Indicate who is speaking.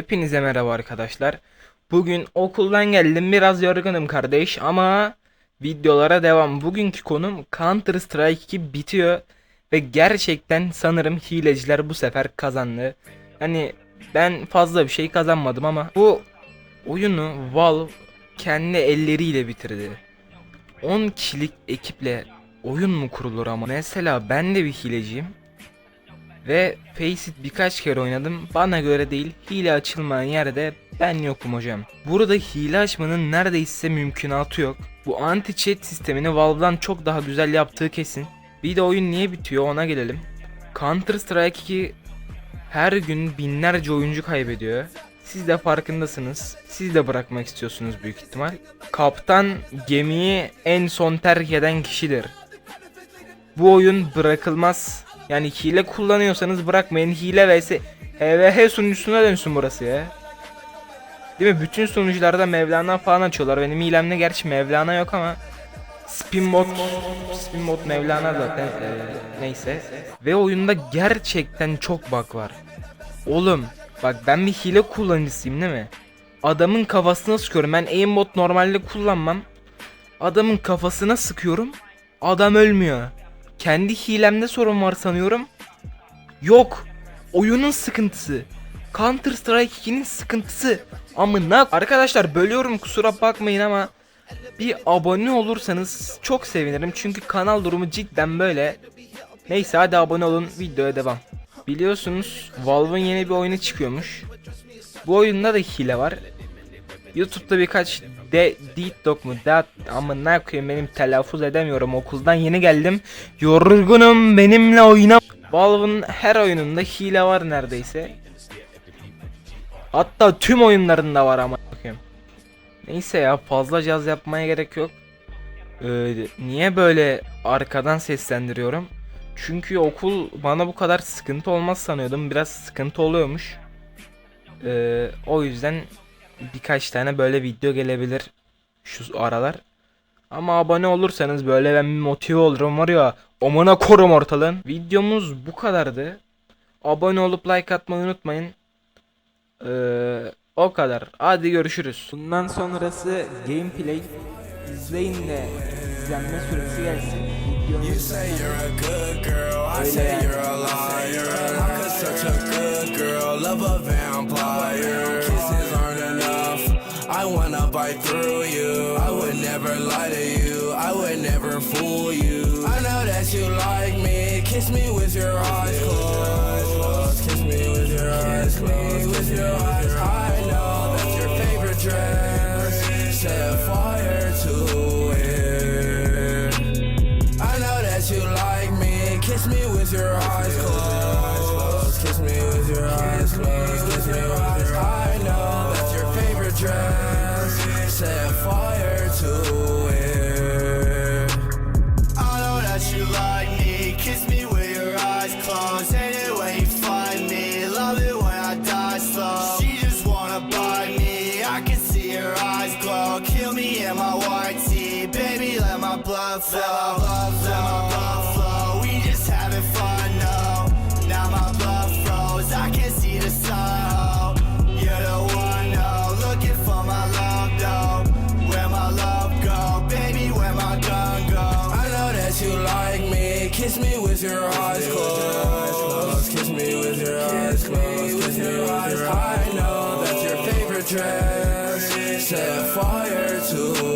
Speaker 1: Hepinize merhaba arkadaşlar. Bugün okuldan geldim biraz yorgunum kardeş ama videolara devam. Bugünkü konum Counter Strike 2 bitiyor ve gerçekten sanırım hileciler bu sefer kazandı. Hani ben fazla bir şey kazanmadım ama bu oyunu Valve kendi elleriyle bitirdi. 10 kişilik ekiple oyun mu kurulur ama? Mesela ben de bir hileciyim. Ve Faceit birkaç kere oynadım. Bana göre değil. Hile açılmayan yerde ben yokum hocam. Burada hile açmanın neredeyse mümkünatı yok. Bu anti-cheat sistemini Valve'dan çok daha güzel yaptığı kesin. Bir de oyun niye bitiyor ona gelelim. Counter Strike 2 her gün binlerce oyuncu kaybediyor. Siz de farkındasınız. Siz de bırakmak istiyorsunuz büyük ihtimal. Kaptan gemiyi en son terk eden kişidir. Bu oyun bırakılmaz. Yani hile kullanıyorsanız bırakmayın. Hile vs HVH sunucusuna dönsün burası ya. Değil mi? Bütün sunucularda Mevlana falan açıyorlar. Benim hilemde gerçi Mevlana yok ama Spin bot, spin bot Mevlana zaten eee, neyse. Ve oyunda gerçekten çok bug var. Oğlum bak ben bir hile kullanıcısıyım değil mi? Adamın kafasına sıkıyorum. Ben aimbot normalde kullanmam. Adamın kafasına sıkıyorum. Adam ölmüyor. Kendi hilemde sorun var sanıyorum. Yok. Oyunun sıkıntısı. Counter Strike 2'nin sıkıntısı. Amına arkadaşlar bölüyorum kusura bakmayın ama bir abone olursanız çok sevinirim çünkü kanal durumu cidden böyle. Neyse hadi abone olun videoya devam. Biliyorsunuz Valve'ın yeni bir oyunu çıkıyormuş. Bu oyunda da hile var. YouTube'da birkaç de Dog mu? Dat ama ne koyayım benim telaffuz edemiyorum. Okuldan yeni geldim. Yorgunum benimle oyna. Valve'ın her oyununda hile var neredeyse. Hatta tüm oyunlarında var ama bakayım. Neyse ya fazla caz yapmaya gerek yok. Ee, niye böyle arkadan seslendiriyorum? Çünkü okul bana bu kadar sıkıntı olmaz sanıyordum. Biraz sıkıntı oluyormuş. Ee, o yüzden birkaç tane böyle video gelebilir şu aralar. Ama abone olursanız böyle ben bir motive olurum var ya. Omuna korum ortalığın. Videomuz bu kadardı. Abone olup like atmayı unutmayın. Ee, o kadar. Hadi görüşürüz. Bundan sonrası gameplay. İzleyin de izlenme süresi gelsin.
Speaker 2: You say you're a good girl, I say you're a liar. Could such a good girl love a wanna through you. I would never lie to you, I would never fool you. I know that you like me, kiss me with your eyes closed. Kiss me with your eyes closed, Kiss me with your eyes. I know that's your favorite dress. Set fire to it. I know that you like me. Kiss me with your eyes closed. Kiss me with your eyes closed. Kiss me with your eyes closed. Kiss me with your eyes closed. Kiss me with your eyes. I know that's your favorite dress. Set fire to